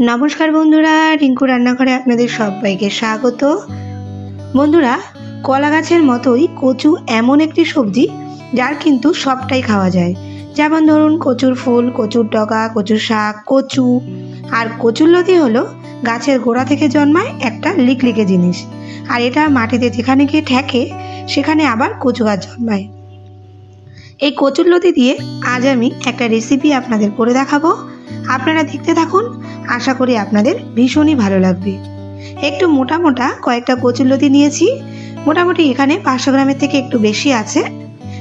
নমস্কার বন্ধুরা, রিঙ্কু রান্নাঘরে আপনাদের সবাইকে স্বাগত। বন্ধুরা কলা গাছের মতোই কচু এমন একটি সবজি যার কিন্তু সবটাই খাওয়া যায়। যেমন ধরুন, কচুর ফুল, কচুর ডগা, কচুর শাক, কচু। আর কচুর লতি হলো গাছের গোড়া থেকে জন্মায় একটা লিকলিকে জিনিস। আর এটা মাটিতে যেখানে গিয়ে ঠেকে, সেখানে আবার কচু গাছ জন্মায়। এই কচুর লতি দিয়ে আজ আমি একটা রেসিপি আপনাদের করে দেখাবো। আপনারা দেখতে থাকুন। আশা করি আপনাদের ভীষণই ভালো লাগবে। একটু মোটা মোটা কয়েকটা কচুরলতি নিয়েছি। মোটামুটি এখানে পাঁচশো গ্রামের থেকে একটু বেশি আছে।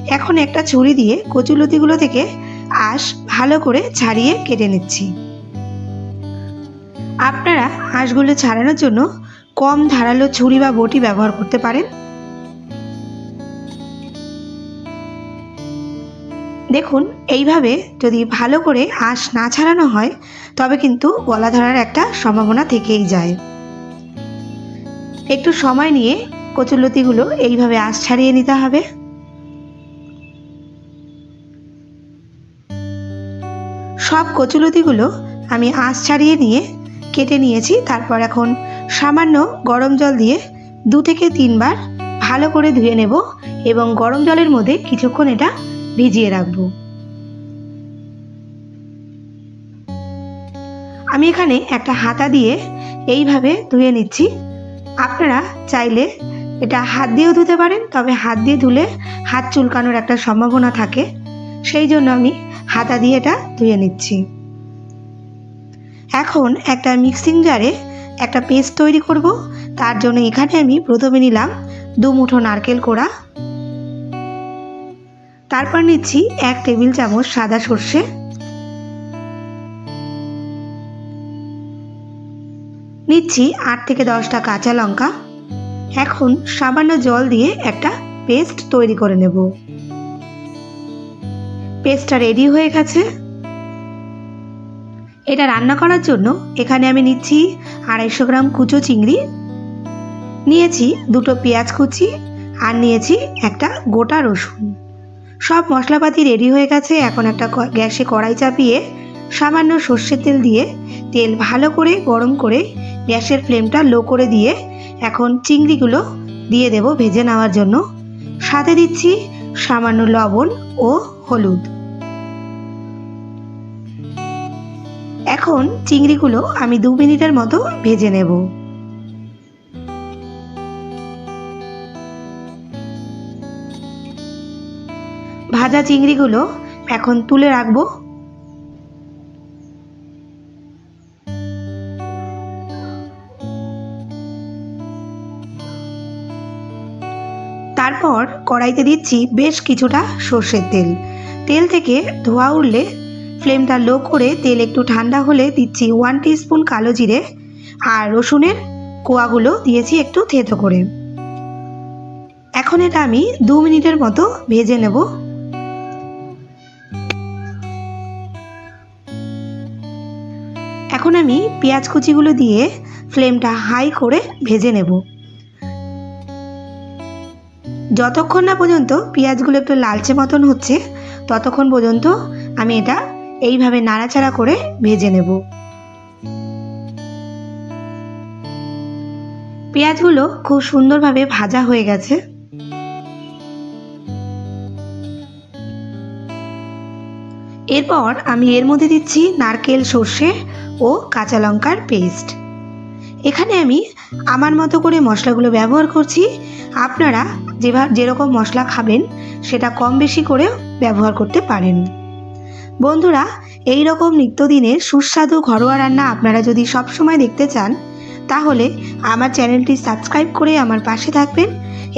এখন একটা ছুরি দিয়ে কচুরলতিগুলো থেকে আঁশ ভালো করে ছাড়িয়ে কেটে নিচ্ছি। আপনারা আঁশগুলো ছাড়ানোর জন্য কম ধারালো ছুরি বা বটি ব্যবহার করতে পারেন। দেখুন, এইভাবে যদি ভালো করে আঁশ না ছাড়ানো হয়, তবে কিন্তু গলা ধরার একটা সম্ভাবনা থেকেই যায়। একটু সময় নিয়ে কচুলতিগুলো এইভাবে আঁশ ছাড়িয়ে নিতে হবে। সব কচুলতিগুলো আমি আঁশ ছাড়িয়ে নিয়ে কেটে নিয়েছি, তারপর এখন সামান্য গরম জল দিয়ে দু থেকে তিনবার ভালো করে ধুয়ে নেব এবং গরম জলের মধ্যে কিছুক্ষণ এটা ভিজিয়ে রাখব। আমি এখানে একটা হাতা দিয়ে এইভাবে ধুয়ে নিচ্ছি। আপনারা চাইলে এটা হাত দিয়েও ধুতে পারেন, তবে হাত দিয়ে ধুলে হাত চুলকানোর একটা সম্ভাবনা থাকে। সেই জন্য আমি হাতা দিয়ে এটা ধুয়ে নিচ্ছি। এখন একটা মিক্সিং জারে একটা পেস্ট তৈরি করব। তার জন্য এখানে আমি প্রথমে নিলাম দু মুঠো নারকেল কোড়া। তারপর নিচ্ছি এক টেবিল চামচ সাদা সর্ষে। নিচ্ছি আট থেকে দশটা কাঁচা লঙ্কা। এখন সামান্য জল দিয়ে একটা পেস্ট তৈরি করে নেব। পেস্টটা রেডি হয়ে গেছে। এটা রান্না করার জন্য এখানে আমি নিচ্ছি আড়াইশো গ্রাম কুচো চিংড়ি। নিয়েছি দুটো পেঁয়াজ কুচি আর নিয়েছি একটা গোটা রসুন। সব মশলাপাতি রেডি হয়ে গেছে। এখন একটা গ্যাসে কড়াই চাপিয়ে সামান্য সর্ষের তেল দিয়ে তেল ভালো করে গরম করে গ্যাসের ফ্লেমটা লো করে দিয়ে এখন চিংড়িগুলো দিয়ে দেব ভেজে নেওয়ার জন্য। সাথে দিচ্ছি সামান্য লবণ ও হলুদ। এখন চিংড়িগুলো আমি দু মিনিটের মতো ভেজে নেব। ভাজা চিংড়িগুলো এখন তুলে রাখব। তারপর কড়াইতে দিচ্ছি বেশ কিছুটা সর্ষের তেল। তেল থেকে ধোয়া উঠলে ফ্লেমটা লো করে তেল একটু ঠান্ডা হলে দিচ্ছি ওয়ান স্পুন কালো জিরে আর রসুনের কোয়াগুলো দিয়েছি একটু থেতো করে। এখন এটা আমি দু মিনিটের মতো ভেজে নেব। এখন আমি পেঁয়াজ কুচিগুলো দিয়ে ফ্লেমটা হাই করে ভেজে নেব। যতক্ষণ না পর্যন্ত পেঁয়াজগুলো একটু লালচে মতন হচ্ছে, ততক্ষণ পর্যন্ত আমি এটা এইভাবে নাড়াচাড়া করে ভেজে নেব। পেঁয়াজগুলো খুব সুন্দরভাবে ভাজা হয়ে গেছে। এরপর আমি এর মধ্যে দিচ্ছি নারকেল সর্ষে ও কাঁচা লঙ্কার পেস্ট। এখানে আমি আমার মতো করে মশলাগুলো ব্যবহার করছি। আপনারা যেভাবে যেরকম মশলা খাবেন, সেটা কম বেশি করেও ব্যবহার করতে পারেন। বন্ধুরা এই রকম নিত্যদিনের সুস্বাদু ঘরোয়া রান্না আপনারা যদি সবসময় দেখতে চান তাহলে আমার চ্যানেলটি সাবস্ক্রাইব করে আমার পাশে থাকবেন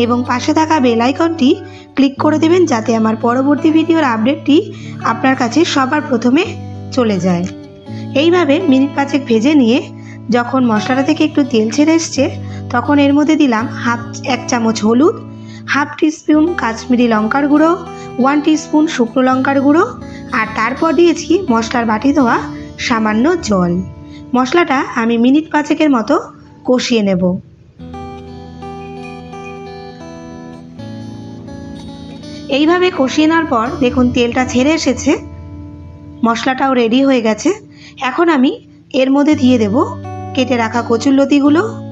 এবং পাশে থাকা বেল আইকনটি ক্লিক করে দেবেন যাতে আমার পরবর্তী ভিডিওর আপডেটটি আপনার কাছে সবার প্রথমে চলে যায়। এইভাবে মিনিট পাঁচেক ভেজে নিয়ে যখন মশলাটা থেকে একটু তেল ছেড়ে এসছে, তখন এর মধ্যে দিলাম হাফ, এক চামচ হলুদ, হাফ টিস্পুন কাশ্মীরি লঙ্কার গুঁড়ো, ওয়ান টিস্পুন শুকনো লঙ্কার গুঁড়ো, আর তারপর দিয়েছি মশলার বাটি ধোয়া সামান্য জল। মশলাটা আমি মিনিট পাঁচেকের মতো কষিয়ে নেব। এইভাবে কষিয়ে নেওয়ার পর দেখুন তেলটা ছেড়ে এসেছে। মশলাটাও রেডি হয়ে গেছে। এখন আমি এর মধ্যে দিয়ে দেব কেটে রাখা কচুর লতিগুলো।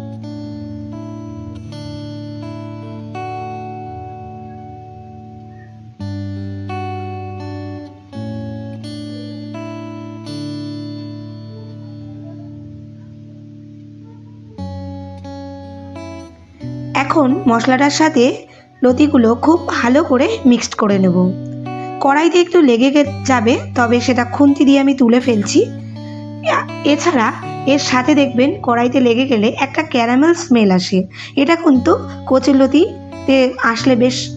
এখন মশলাটার সাথে লতিগুলো খুব ভালো করে মিক্সড করে নেব। কড়াইতে একটু লেগে যাবে, তবে সেটা খুন্তি দিয়ে আমি তুলে ফেলছি। এছাড়া এর সাথে দেখবেন কড়াইতে লেগে গেলে একটা ক্যারামেল স্মেল আসে। এটা কিন্তু কচুর কচুরলতিতে আসলে বেশ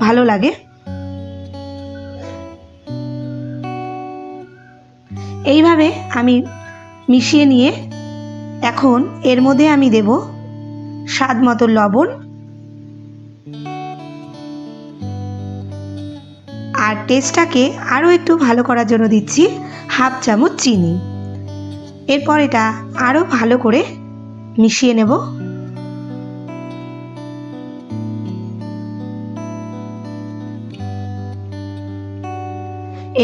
ভালো লাগে। এইভাবে আমি মিশিয়ে নিয়ে এখন এর মধ্যে আমি দেব স্বাদ মতো লবণ আর টেস্টটাকে আরও একটু ভালো করার জন্য দিচ্ছি হাফ চামচ চিনি। এরপর এটা আরও ভালো করে মিশিয়ে নেব।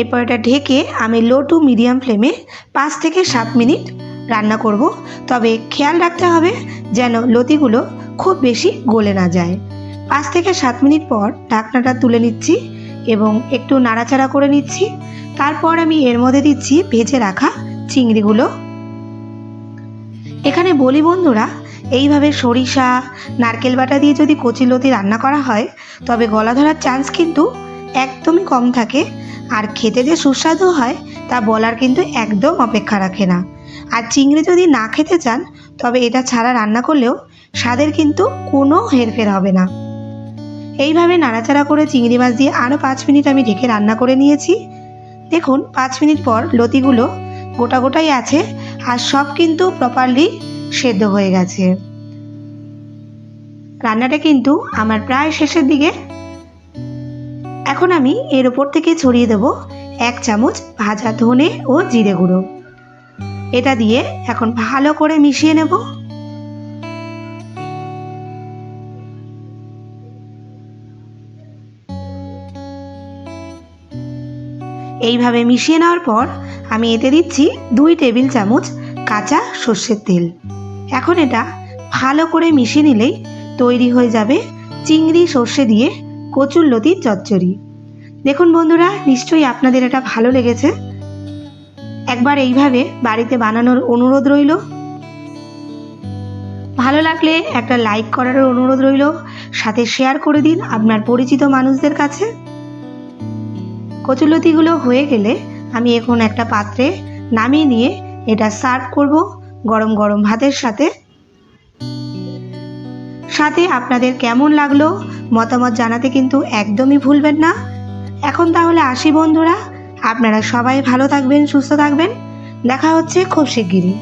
এরপর এটা ঢেকে আমি লো টু মিডিয়াম ফ্লেমে পাঁচ থেকে সাত মিনিট রান্না করব। তবে খেয়াল রাখতে হবে যেন লতিগুলো খুব বেশি গলে না যায়। পাঁচ থেকে সাত মিনিট পর ঢাকনাটা তুলে নিচ্ছি এবং একটু নাড়াচাড়া করে নিচ্ছি। তারপর আমি এর মধ্যে দিচ্ছি ভেজে রাখা চিংড়িগুলো। এখানে বলি বন্ধুরা, এইভাবে সরিষা, নারকেল বাটা দিয়ে যদি কচি লতি রান্না করা হয়, তবে গলা ধরার চান্স কিন্তু একদমই কম থাকে। আর খেতে যে সুস্বাদু হয়, তা বলার কিন্তু একদম অপেক্ষা রাখে না। আর চিংড়ি যদি না খেতে চান, তবে এটা ছাড়া রান্না করলেও স্বাদের কিন্তু কোনো হেরফের হবে না। এইভাবে নাড়াচাড়া করে চিংড়ি মাছ দিয়ে আরও পাঁচ মিনিট আমি ঢেকে রান্না করে নিয়েছি। দেখুন, পাঁচ মিনিট পর লতিগুলো গোটা গোটাই আছে আর সব কিন্তু প্রপারলি সেদ্ধ হয়ে গেছে। রান্নাটা কিন্তু আমার প্রায় শেষের দিকে। এখন আমি এর ওপর থেকে ছড়িয়ে দেব এক চামচ ভাজা ধনে ও জিরে গুঁড়ো। এটা দিয়ে এখন ভালো করে মিশিয়ে নেব। এইভাবে মিশিয়ে নেওয়ার পর আমি এতে দিচ্ছি দুই টেবিল চামচ কাঁচা সর্ষের তেল। এখন এটা ভালো করে মিশিয়ে নিলেই তৈরি হয়ে যাবে চিংড়ি সর্ষে দিয়ে কচুর লতির চচ্চড়ি। দেখুন বন্ধুরা, নিশ্চয়ই আপনাদের এটা ভালো লেগেছে। একবার এইভাবে বাড়িতে বানানোর অনুরোধ রইল। ভালো লাগলে একটা লাইক করার অনুরোধ রইল। সাথে শেয়ার করে দিন আপনার পরিচিত মানুষদের কাছে। কচুলতিগুলো হয়ে গেলে আমি এখন একটা পাত্রে নামিয়ে নিয়ে এটা সার্ভ করব গরম গরম ভাতের সাথে। সাথে আপনাদের কেমন লাগল মতামত জানাতে কিন্তু একদমই ভুলবেন না। এখন তাহলে আসি বন্ধুরা। আপনারা সবাই ভালো থাকবেন সুস্থ থাকবেন। দেখা হচ্ছে খুব শিগগিরই।